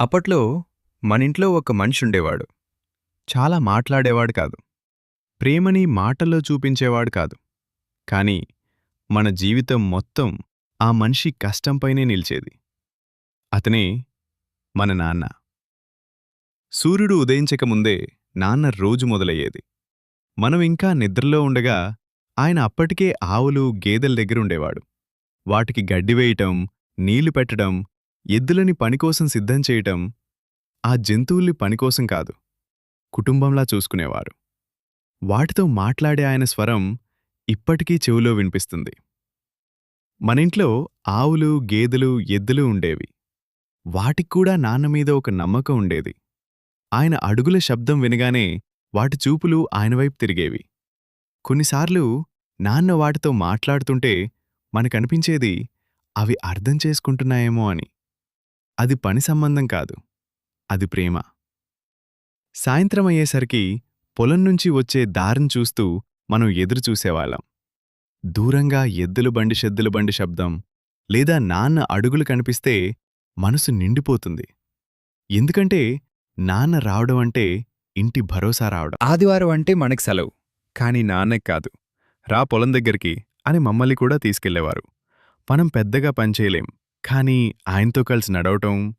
అప్పట్లో మనింట్లో ఒక మనిషుండేవాడు. చాలా మాట్లాడేవాడు కాదు. ప్రేమని మాటల్లో చూపించేవాడు కాదు. కాని మన జీవితం మొత్తం ఆ మనిషి కష్టంపైనే నిలిచేది. అతనే మన నాన్న. సూర్యుడు ఉదయించక ముందే నాన్న రోజు మొదలయ్యేది. మనం ఇంకా నిద్రలో ఉండగా ఆయన అప్పటికే ఆవులు గేదెల దగ్గరుండేవాడు. వాటికి గడ్డి వేయటం నీళ్ళు పెట్టడం ఎద్దులని పనికోసం సిద్ధం చేయటం ఆ జంతువుల్ని పనికోసం కాదు కుటుంబంలా చూసుకునేవారు. వాటితో మాట్లాడే ఆయన స్వరం ఇప్పటికీ చెవులో వినిపిస్తుంది. మనింట్లో ఆవులు గేదెలు ఎద్దులు ఉండేవి. వాటిక్కూడా నాన్నమీద ఒక నమ్మకం ఉండేది. ఆయన అడుగుల శబ్దం వినగానే వాటి చూపులు ఆయనవైపు తిరిగేవి. కొన్నిసార్లు నాన్న వాటితో మాట్లాడుతుంటే మనకనిపించేది అవి అర్థం చేసుకుంటున్నాయేమో అని. అది పని సంబంధం కాదు అది ప్రేమ. సాయంత్రమయ్యేసరికి పొలం నుంచి వచ్చే దారిని చూస్తూ మనం ఎదురు చూసేవాళ్ళం. దూరంగా ఎద్దులు బండి షెద్దులు బండి శబ్దం లేదా నాన్న అడుగులు కనిపిస్తే మనసు నిండిపోతుంది. ఎందుకంటే నాన్న రావడం అంటే ఇంటి భరోసా రావడం. ఆదివారం అంటే మనకి సెలవు కానీ నాన్నకి కాదు. రా పొలం దగ్గరికి అని మమ్మల్ని కూడా తీసుకెళ్ళేవారు. మనం పెద్దగా పనిచేయలేం కానీ ఆయనతో కలిసి నడవటం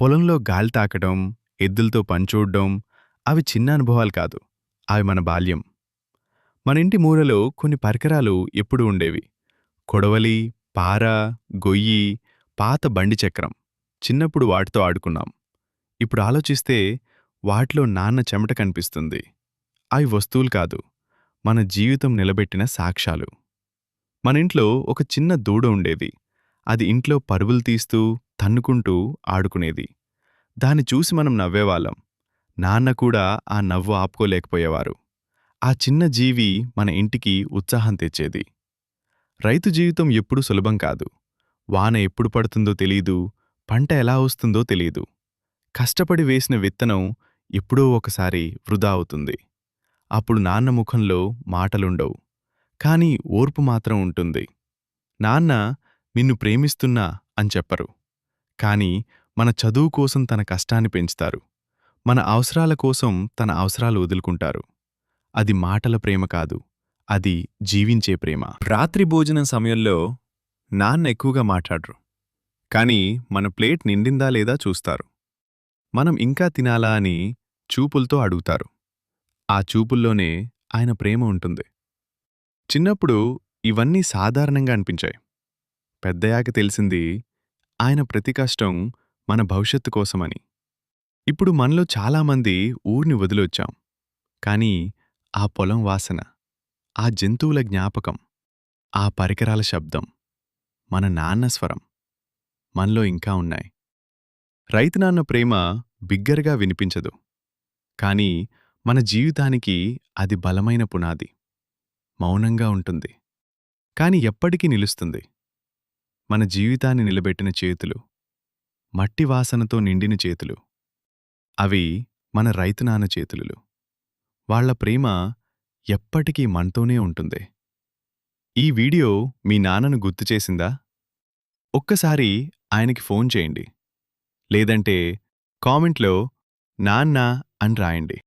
పొలంలో గాలి తాకడం ఎద్దులతో పనిచూడడం అవి చిన్న అనుభవాలు కాదు. అవి మన బాల్యం. మన ఇంటి మూలలో కొన్ని పరికరాలు ఎప్పుడూ ఉండేవి. కొడవలి పార గొయ్యి పాత బండి చక్రం. చిన్నప్పుడు వాటితో ఆడుకున్నాం. ఇప్పుడు ఆలోచిస్తే వాటిలో నాన్న చెమట కనిపిస్తుంది. అవి వస్తువులు కాదు. మన జీవితం నిలబెట్టిన సాక్ష్యాలు. మన ఇంట్లో ఒక చిన్న దూడ ఉండేది. అది ఇంట్లో పరుగులు తీస్తూ తన్నుకుంటూ ఆడుకునేది. దాన్ని చూసి మనం నవ్వేవాళ్ళం. నాన్న కూడా ఆ నవ్వు ఆపుకోలేకపోయేవారు. ఆ చిన్న జీవి మన ఇంటికి ఉత్సాహం తెచ్చేది. రైతు జీవితం ఎప్పుడూ సులభం కాదు. వాన ఎప్పుడు పడుతుందో తెలీదు పంట ఎలా వస్తుందో తెలీదు. కష్టపడి వేసిన విత్తనం ఎప్పుడో ఒకసారి వృధా అవుతుంది. అప్పుడు నాన్న ముఖంలో మాటలుండవు. కాని ఓర్పు మాత్రం ఉంటుంది. నాన్న నిన్ను ప్రేమిస్తున్నా అని చెప్పరు. కాని మన చదువు కోసం తన కష్టాన్ని పెంచుతారు. మన అవసరాల కోసం తన అవసరాలు వదులుకుంటారు. అది మాటల ప్రేమ కాదు అది జీవించే ప్రేమ. రాత్రి భోజనం సమయంలో నాన్న ఎక్కువగా మాట్లాడరు. కాని మన ప్లేట్ నిండిందా లేదా చూస్తారు. మనం ఇంకా తినాలా అని చూపులతో అడుగుతారు. ఆ చూపుల్లోనే ఆయన ప్రేమ ఉంటుంది. చిన్నప్పుడు ఇవన్నీ సాధారణంగా అనిపించాయి. పెద్దయాక తెలిసింది ఆయన ప్రతి కష్టం మన భవిష్యత్తు కోసమని. ఇప్పుడు మనలో చాలామంది ఊర్ని వదిలొచ్చాం కానీ ఆ పొలం వాసన ఆ జంతువుల జ్ఞాపకం ఆ పరికరాల శబ్దం మన నాన్న స్వరం మనలో ఇంకా ఉన్నాయి. రైతు నాన్న ప్రేమ బిగ్గరగా వినిపించదు కానీ మన జీవితానికి అది బలమైన పునాది మౌనంగా ఉంటుంది కాని ఎప్పటికీ నిలుస్తుంది. మన జీవితాన్ని నిలబెట్టిన చేతులు మట్టి వాసనతో నిండిన చేతులు. అవి మన రైతు నాన్న చేతులు వాళ్ళ ప్రేమ ఎప్పటికీ మనతోనే ఉంటుంది. ఈ వీడియో మీ నాన్నను గుర్తు చేసిందా? ఒక్కసారి ఆయనకి ఫోన్ చేయండి. లేదంటే కామెంట్లో నాన్న అని రాయండి.